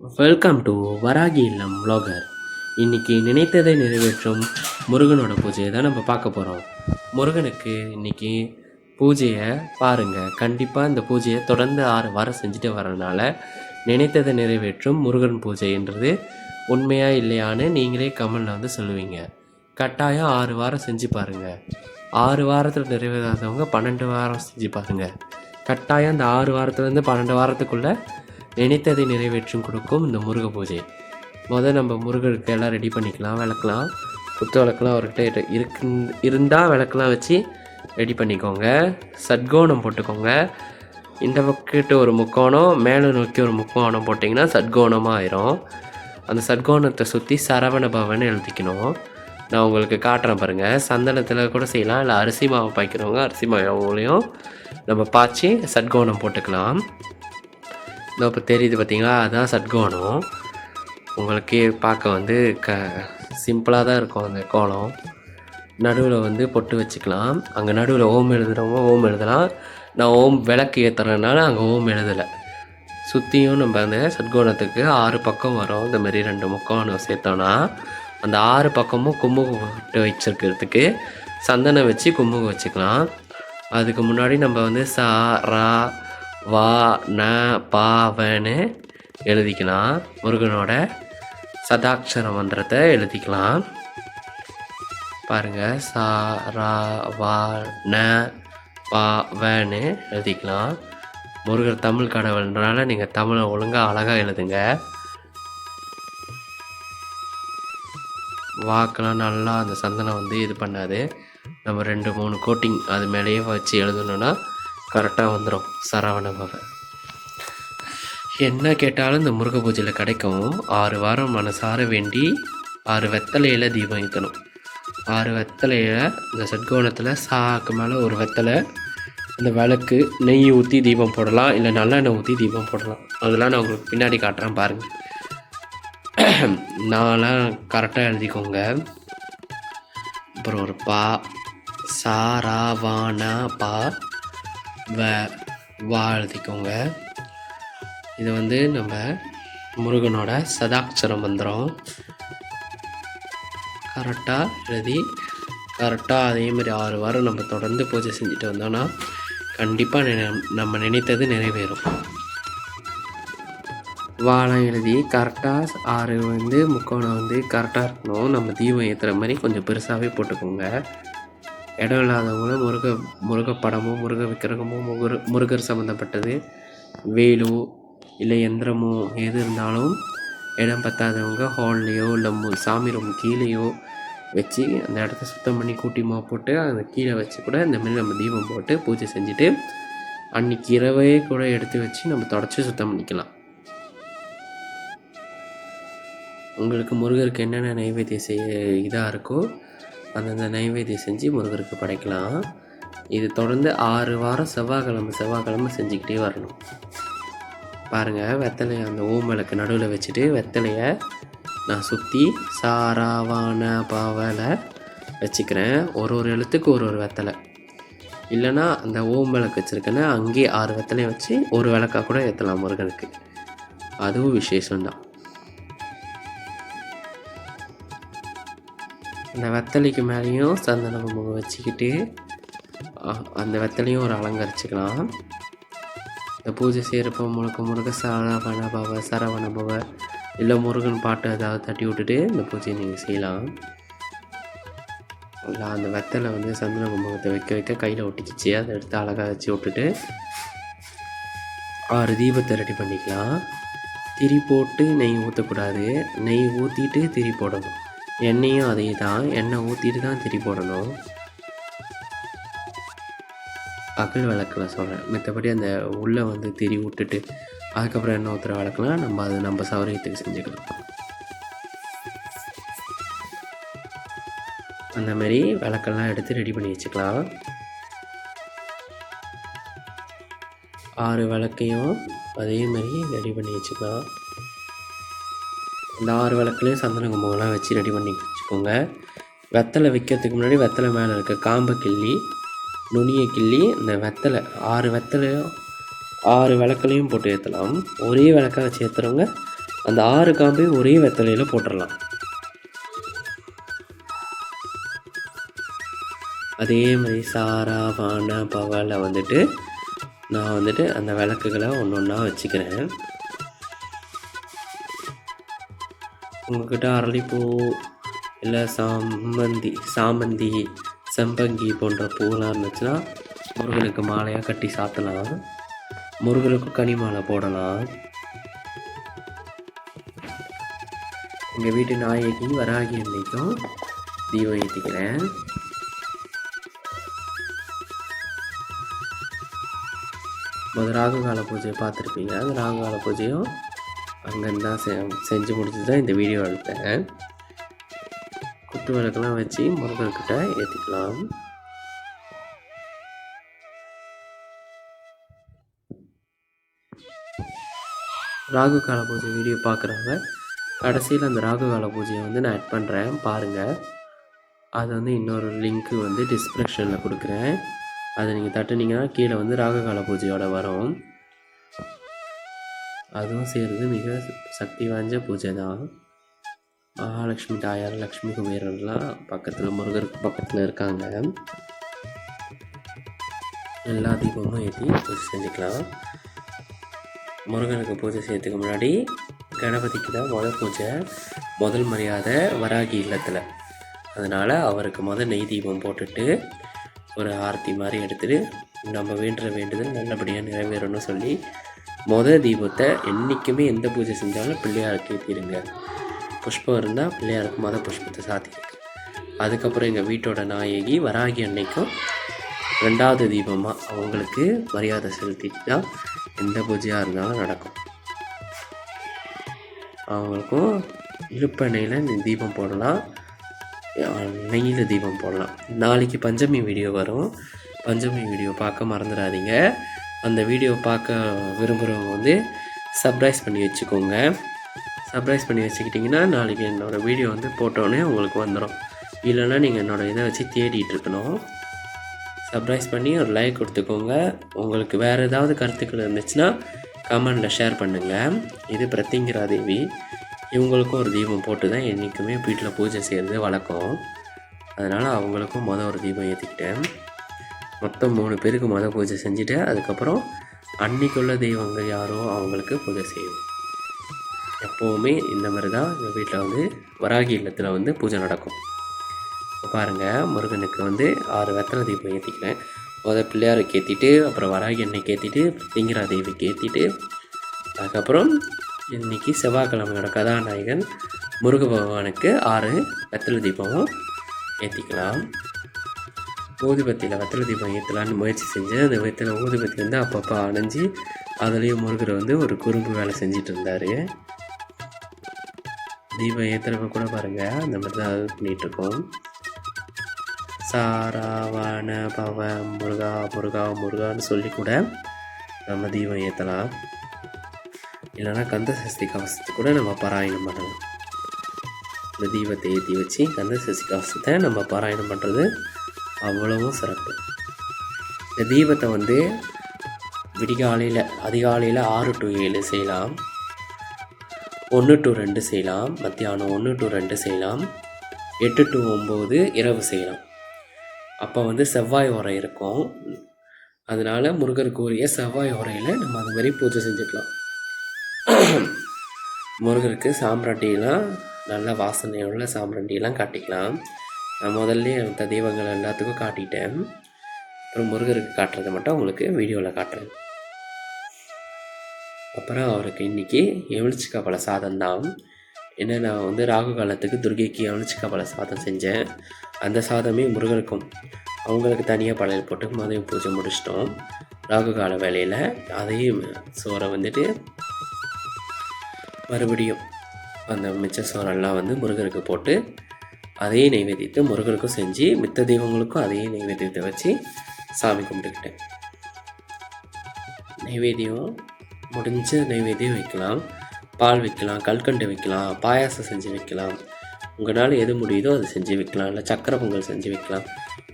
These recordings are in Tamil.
வெல்கம் டு வராகி இல்லம் வ்ளாகர் இன்றைக்கி நினைத்ததை நிறைவேற்றும் முருகனோட பூஜையை தான் நம்ம பார்க்க போகிறோம் முருகனுக்கு இன்றைக்கி பூஜையை பாருங்கள் கண்டிப்பாக இந்த பூஜையை தொடர்ந்து ஆறு வாரம் செஞ்சுட்டு வரனால நினைத்ததை நிறைவேற்றும் முருகன் பூஜைன்றது உண்மையாக இல்லையான்னு நீங்களே கமெண்டில் வந்து சொல்லுவீங்க. கட்டாயம் ஆறு வாரம் செஞ்சு பாருங்கள் ஆறு வாரத்தில் நிறைவேறாதவங்க பன்னெண்டு வாரம் செஞ்சு பாருங்கள் கட்டாயம் இந்த ஆறு வாரத்துலேருந்து பன்னெண்டு வாரத்துக்குள்ளே நினைத்ததை நிறைவேற்றும் கொடுக்கும் இந்த முருக பூஜை. முதல் நம்ம முருகருக்கு எல்லாம் ரெடி பண்ணிக்கலாம் விளக்கலாம். குத்து விளக்கெலாம் அவர்கிட்ட இருக்கு இருந்தால் விளக்கெலாம் வச்சு ரெடி பண்ணிக்கோங்க. சட்கோணம் போட்டுக்கோங்க. இந்த பக்கிட்ட ஒரு முக்கோணம் மேலே நோக்கி ஒரு முக்கோணம் போட்டிங்கன்னா சட்கோணமாக ஆயிரும். அந்த சட்கோணத்தை சுற்றி சரவண பவன் எழுதிக்கணும். நான் உங்களுக்கு காட்டுறேன் பாருங்கள் சந்தனத்தில் கூட செய்யலாம் இல்லை அரிசி மாவு பாய்க்கிறவங்க அரிசி மாவுலையும் நம்ம பாய்ச்சி சட்கோணம் போட்டுக்கலாம். இதோ இப்போ தெரியுது பார்த்தீங்களா அதுதான் சட்கோணம். உங்களுக்கே பார்க்க வந்து க சிம்பிளாக தான் இருக்கும் அந்த கோலம் நடுவில் வந்து பொட்டு வச்சுக்கலாம். அங்கே நடுவில் ஓம் எழுதுகிறவங்க ஓம் எழுதலாம். நான் ஓம் விளக்கு ஏற்றுறதுனால அங்கே ஓம் எழுதலை. சுற்றியும் நம்ம அந்த சட்கோணத்துக்கு ஆறு பக்கம் வரும். இந்த மாதிரி ரெண்டு முக்கோணம் சேர்த்தோன்னா அந்த ஆறு பக்கமும் கும்பகம் போட்டு வச்சிருக்கிறதுக்கு சந்தனம் வச்சு கும்பகம் வச்சுக்கலாம். அதுக்கு முன்னாடி நம்ம வந்து சா ரா வா ந பாவன்னு எழுதிக்கலாம். முருகனோட சதாட்சர மந்திரத்தை எழுதிக்கலாம். பாருங்கள் சா ரா வா ந பா வன்னு எழுதிக்கலாம். முருகர் தமிழ் கடவுள்ன்றனால நீங்கள் தமிழை ஒழுங்காக அழகாக எழுதுங்க. வாக்கெல்லாம் நல்லா அந்த சந்தனம் வந்து இது பண்ணாது. நம்ம ரெண்டு மூணு கோட்டிங் அது மேலேயே வச்சு எழுதணுன்னா கரெக்டாக வந்துடும் சரவண பவன் என்ன கேட்டாலும் இந்த முருக பூஜையில் கிடைக்கும். ஆறு வாரம் மனசார வேண்டி ஆறு வெத்தலையில் தீபம் ஏற்றணும் ஆறு வெத்தலையில் இந்த சட்கோணத்தில் சாக்கு மேலே ஒரு வெத்தலை இந்த விளக்கு நெய் ஊற்றி தீபம் போடலாம். இல்லை நல்லெண்ணெய் ஊற்றி தீபம் போடலாம். அதெல்லாம் நான் உங்களுக்கு பின்னாடி காட்டுறேன் பாருங்கள் நான்லாம் கரெக்டாக எழுதிக்கோங்க. அப்புறம் ஒரு பா. சாராவானா பா. வ வா எழுதிக்கோங்க இது வந்து நம்ம முருகனோட சதாட்சரம் மந்திரம். கரெக்டாக எழுதி கரெக்டாக அதே மாதிரி ஆறு வாரம் நம்ம தொடர்ந்து பூஜை செஞ்சுட்டு வந்தோன்னா கண்டிப்பாக நம்ம நினைத்தது நிறைவேறும். வாழம் எழுதி கரெக்டாக ஆறு வந்து முக்கோணம் வந்து கரெக்டாக இருக்கணும். நம்ம தீபம் ஏற்றுற மாதிரி கொஞ்சம் பெருசாகவே போட்டுக்கோங்க. இடம் இல்லாதவங்களும் முருக முருகப்படமோ முருக விக்கிரகமோ முரு முருகர் சம்மந்தப்பட்டது வேலோ இல்லை எந்திரமோ எது இருந்தாலும் இடம் பத்தாதவங்க ஹால்லையோ இல்லை சாமி ரூம் கீழேயோ வச்சு அந்த இடத்த சுத்தம் பண்ணி கூட்டி மா போட்டு அந்த கீழே வச்சு கூட இந்த மாதிரி நம்ம தீபம் போட்டு பூஜை செஞ்சுட்டு அன்னைக்கு இரவே கூட எடுத்து வச்சு நம்ம தொடச்சி சுத்தம் பண்ணிக்கலாம். உங்களுக்கு முருகருக்கு என்னென்ன நைவேத்தியம் செய்ய இதாக இருக்கோ அந்தந்த நைவேத்தியம் செஞ்சு முருகருக்கு படைக்கலாம். இது தொடர்ந்து ஆறு வாரம் செவ்வாய்க்கிழமை செவ்வாய்க்கிழமை செஞ்சுக்கிட்டே வரணும். பாருங்கள் வெத்தலையை அந்த ஊமலுக்கு நடுவில் வச்சுட்டு வெத்தலையை நான் சுற்றி சாராவான பாவலை வச்சுக்கிறேன். ஒரு ஒரு எழுத்துக்கு ஒரு ஒரு வெத்தலை. இல்லைன்னா அந்த ஓம் விளக்கு வச்சுருக்கேன்னா அங்கேயே ஆறு வெத்தலையை வச்சு ஒரு விளக்காக கூட ஏற்றலாம் முருகனுக்கு. அதுவும் விசேஷம்தான். அந்த வெத்தலைக்கு மேலேயும் சந்தன குங்குமம் வச்சுக்கிட்டு அந்த வெத்தலையும் ஒரு அலங்கரிச்சுக்கலாம். இந்த பூஜை செய்கிறப்ப முழுக்க முழுக்க சரவண பவ சரவண பவ இல்லை முருகன் பாட்டு ஏதாவது தட்டி விட்டுட்டு இந்த பூஜையை நீங்கள் செய்யலாம். இல்லை அந்த வெத்தலை வந்து சந்தன குங்குமத்தை வைக்க வைக்க கையில் ஒட்டிக்கிச்சு. அதை எடுத்து அழகாக வச்சு விட்டுட்டு ஆறு தீபத்தை ரெடி பண்ணிக்கலாம். திரி போட்டு நெய் ஊற்றக்கூடாது நெய் ஊற்றிட்டு திரி போடணும். எண்ணெயும் அதே தான் எண்ணெய் ஊற்றிட்டு தான் திரி போடணும். அகல் விளக்கில் சொல்கிறேன் மற்றபடி அந்த உள்ளே வந்து திரி விட்டுட்டு அதுக்கப்புறம் எண்ணெய் ஊற்றுற விளக்குலாம் நம்ம அது நம்ம சௌரியத்துக்கு செஞ்சுக்கலாம். அந்த மாதிரி விளக்கெல்லாம் எடுத்து ரெடி பண்ணி வச்சுக்கலாம். ஆறு விளக்கையும் அதே மாதிரி ரெடி பண்ணி வச்சுக்கலாம். இந்த ஆறு விளக்குலையும் சந்தன கும்பகம்லாம் வச்சு ரெடி பண்ணி வச்சுக்கோங்க. வெத்தலை வைக்கிறதுக்கு முன்னாடி வெத்தலை மேலே இருக்க காம்பை கிள்ளி நுனியை கிள்ளி இந்த வெத்தலை ஆறு வெத்தலையும் ஆறு விளக்குலையும் போட்டு ஏற்றலாம் ஒரே விளக்காக வச்சு ஏற்றுறவங்க அந்த ஆறு காம்பையும் ஒரே வெத்தலையில் போட்டுடலாம் அதே மாதிரி சாரா வான பவலை வந்துட்டு நான் வந்துட்டு அந்த விளக்குகளை ஒன்று ஒன்றா வச்சுக்கிறேன். உங்ககிட்ட அரளிப்பூ. இல்லை சாமந்தி சாமந்தி செம்பங்கி போன்ற பூவெல்லாம் இருந்துச்சுன்னா முருகனுக்கு மாலையாக கட்டி சாத்தலாம். முருகனுக்கும் கனி மாலை போடலாம். எங்கள் வீட்டு நாயகி வராகி அன்னைக்கும் தீபம் ஏற்றிக்கிறேன் முதல் ராகுகால பூஜையை பார்த்துருப்பீங்க. அந்த ராகுகால பூஜையும் அங்கேருந்து தான் செ செஞ்சு முடிச்சு தான் இந்த வீடியோ எடுத்தேன். குத்து விளக்கெல்லாம் வச்சு முருகன்கிட்ட ஏற்றிக்கலாம் ராகு கால பூஜை வீடியோ பார்க்குறவங்க கடைசியில் அந்த ராகு கால பூஜையை வந்து நான் ஆட் பண்ணுறேன் பாருங்கள் அது வந்து இன்னொரு லிங்க்கு வந்து டிஸ்கிரிப்ஷனில் கொடுக்குறேன். அதை நீங்கள் தட்டுனீங்கன்னா கீழே வந்து ராகு கால பூஜையோட வரும். அதுவும் செய்கிறது மிக சக்தி வாய்ந்த பூஜை தான் மகாலட்சுமி தாயார் லக்ஷ்மி குபேரர்லாம் பக்கத்தில் முருகருக்கு பக்கத்தில் இருக்காங்க. எல்லா தீபமும் ஏற்றி பூஜை செஞ்சுக்கலாம். முருகனுக்கு பூஜை செய்யறதுக்கு முன்னாடி கணபதிக்கு தான் முதல் பூஜை. முதல் மரியாதை வராகி இல்லத்தில். அதனால் அவருக்கு முதல் நெய் தீபம் போட்டுட்டு ஒரு ஆரத்தி மாதிரி எடுத்துட்டு நம்ம வேண்டுற வேண்டுதல் நல்லபடியாக நிறைவேறணும்னு சொல்லி மொத தீபத்தை என்றைக்குமே எந்த பூஜை செஞ்சாலும் பிள்ளையாருக்கு ஏற்றிடுங்க புஷ்பம் இருந்தால் பிள்ளையாருக்கு மொதல் புஷ்பத்தை சாத்திடுங்க அதுக்கப்புறம் எங்கள் வீட்டோட நாயகி வராகி அன்னைக்கும் ரெண்டாவது தீபமாக அவங்களுக்கு மரியாதை செலுத்திட்டு தான் எந்த பூஜையாக இருந்தாலும் நடக்கும். அவங்களுக்கும் இழுப்பெண்ணெயில் தீபம் போடலாம். நெய்யில் தீபம் போடலாம். நாளைக்கு பஞ்சமி வீடியோ வரும். பஞ்சமி வீடியோ பார்க்க மறந்துடாதீங்க. அந்த வீடியோ பார்க்க விரும்புகிறவங்க வந்து சப்ரைஸ் பண்ணி வச்சுக்கோங்க. சப்ரைஸ் பண்ணி வச்சுக்கிட்டிங்கன்னா நாளைக்கு என்னோடய வீடியோ வந்து போட்டோன்னே உங்களுக்கு வந்துடும் இல்லைன்னா நீங்கள் என்னோடய இதை வச்சு தேடிட்டு இருக்கணும். சப்ரைஸ் பண்ணி ஒரு லைக் கொடுத்துக்கோங்க. உங்களுக்கு வேறு ஏதாவது கருத்துக்கள் இருந்துச்சுன்னா கமெண்டில் ஷேர் பண்ணுங்கள் இது பிரத்திங்கிரா தேவி. இவங்களுக்கும் ஒரு தீபம் போட்டு தான் என்றைக்குமே வீட்டில் பூஜை செய்கிறது வழக்கம். அதனால் அவங்களுக்கும் மொதல் ஒரு தீபம் ஏற்றிக்கிட்டேன் மொத்தம் மூணு பேருக்கு மத பூஜை செஞ்சுட்டு அதுக்கப்புறம் அன்னைக்குள்ள தெய்வங்கள் யாரோ அவங்களுக்கு பூஜை செய்வோம் எப்போவுமே இந்த மாதிரி தான் எங்கள் வீட்டில் வந்து வராகி இல்லத்தில் வந்து பூஜை நடக்கும். பாருங்கள் முருகனுக்கு வந்து ஆறு வெத்தலை தீபம் ஏற்றிக்கிறேன் முதல் பிள்ளையாருக்கு ஏற்றிட்டு அப்புறம் வராகி எண்ணெய்க்கு ஏற்றிட்டு திங்கிரா தேவிக்கு ஏற்றிட்டு அதுக்கப்புறம் இன்றைக்கி செவ்வாய்க்கிழமையோட கதாநாயகன் முருக பகவானுக்கு ஆறு வெத்தலை தீபமும் ஏற்றிக்கலாம் ஊதுபத்தியில் வெத்தலை தீபம் ஏற்றலான்னு முயற்சி செஞ்சு அந்த வெத்தலை ஊதுபத்தி வந்து அப்பப்போ அணைஞ்சி அதுலேயும் முருகர் வந்து ஒரு குறும்பு வேலை செஞ்சிட்டு இருந்தார். தீபம் ஏற்றுறப்ப கூட பாருங்கள் அந்த மாதிரி தான் பண்ணிகிட்ருக்கோம் சாராவண பவ முருகா முருகா முருகான்னு சொல்லி கூட நம்ம தீபம் ஏற்றலாம் இல்லைன்னா கந்த சஷ்டி கவசத்தை கூட நம்ம பாராயணம் பண்ணலாம். இந்த தீபத்தை ஏற்றி வச்சு கந்த சஷ்டி கவசத்தை நம்ம பாராயணம் பண்ணுறது அவ்வளவும் சிறப்பு. இந்த தீபத்தை வந்து விடிகாலையில் அதிகாலையில் ஆறு டு ஏழு செய்யலாம். ஒன்று டு ரெண்டு செய்யலாம். மத்தியானம் ஒன்று டு ரெண்டு செய்யலாம். எட்டு டு ஒம்பது இரவு செய்யலாம். அப்போ வந்து செவ்வாய் உரை இருக்கும். அதனால் முருகருக்கு உரிய செவ்வாய் உரையில் நம்ம அது மாதிரி பூஜை செஞ்சுக்கலாம். முருகருக்கு சாம்பிராட்டிலாம் நல்ல வாசனையுள்ள சாம்பிராட்டிலாம் காட்டிக்கலாம். நான் முதல்ல அந்த தெய்வங்கள் எல்லாத்துக்கும் காட்டிட்டேன். அப்புறம் முருகருக்கு காட்டுறதை மட்டும் உங்களுக்கு வீடியோவில் காட்டுறேன். அப்புறம் அவருக்கு இன்றைக்கி எவளிச்சிக்கா பழ சாதம் தான். ஏன்னா நான் வந்து ராகு காலத்துக்கு துர்கைக்கு எவளிச்சிக்கா பழ சாதம் செஞ்சேன். அந்த சாதமே முருகருக்கும். அவங்களுக்கு தனியாக பழையல் போட்டு மதியம் பூஜை முடிச்சிட்டோம். ராகு கால வேலையில் அதையும் சோறை வந்துட்டு மறுபடியும் அந்த மிச்ச சோறெல்லாம் வந்து முருகருக்கு போட்டு அதே நைவேத்தியத்தை முருகனுக்கும் செஞ்சு மித்த தெய்வங்களுக்கும் அதே நைவேத்தியத்தை வச்சு சாமி கும்பிட்டுக்கிட்டேன். நைவேத்தியம் முடிஞ்ச நைவேத்தியம் வைக்கலாம். பால் வைக்கலாம் கல்கண்டு வைக்கலாம் பாயாசம் செஞ்சு வைக்கலாம். உங்களால் எது முடியுதோ அதை செஞ்சு வைக்கலாம். இல்லை சக்கரை பொங்கல் செஞ்சு வைக்கலாம்.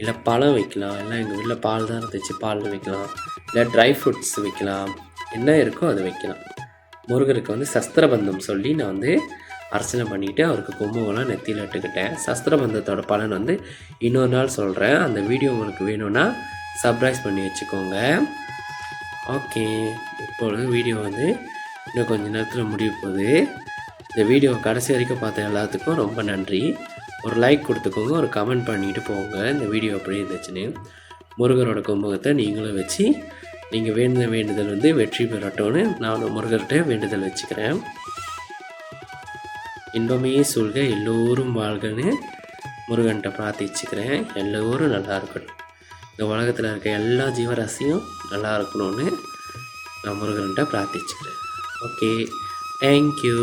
இல்லை பழம் வைக்கலாம். இல்லை எங்கள் வீட்டில் பால் தான் இருந்துச்சு பால் வைக்கலாம். இல்லை ட்ரை ஃப்ரூட்ஸ் வைக்கலாம். என்ன இருக்கோ அதை வைக்கலாம். முருகருக்கு வந்து சஸ்திரபந்தம் சொல்லி நான் வந்து அர்ச்சனை பண்ணிவிட்டு அவருக்கு கும்பகம்லாம் நெத்தியில் இட்டுக்கிட்டேன். சஸ்திரபந்தத்தோட பலன் வந்து இன்னொரு நாள் சொல்கிறேன் அந்த வீடியோ உங்களுக்கு வேணும்னா சப்ரைஸ் பண்ணி வச்சுக்கோங்க. ஓகே இப்பொழுது வீடியோ வந்து இன்னும் கொஞ்சம் நேரத்தில் முடிய போகுது. இந்த வீடியோ கடைசி வரைக்கும் பார்த்த எல்லாத்துக்கும் ரொம்ப நன்றி. ஒரு லைக் கொடுத்துக்கோங்க ஒரு கமெண்ட் பண்ணிட்டு போங்க. இந்த வீடியோ எப்படி இருந்துச்சுன்னு. முருகரோட கும்பகத்தை நீங்களும் வச்சு நீங்கள் வேண்டுத வேண்டுதல் வந்து வெற்றி பெறட்டும்னு நானும் முருகர்கிட்ட வேண்டுதல் வச்சுக்கிறேன். இன்பமே சொல்க எல்லோரும் வாழ்கன்னு முருகன்கிட்ட பிரார்த்திச்சுக்கிறேன். எல்லோரும் நல்லா இருக்கட்டும் இந்த உலகத்தில் இருக்க எல்லா ஜீவராசியும் நல்லா இருக்கணும்னு நான் முருகன்கிட்ட பிரார்த்திச்சுக்கிறேன். ஓகே. தேங்க்யூ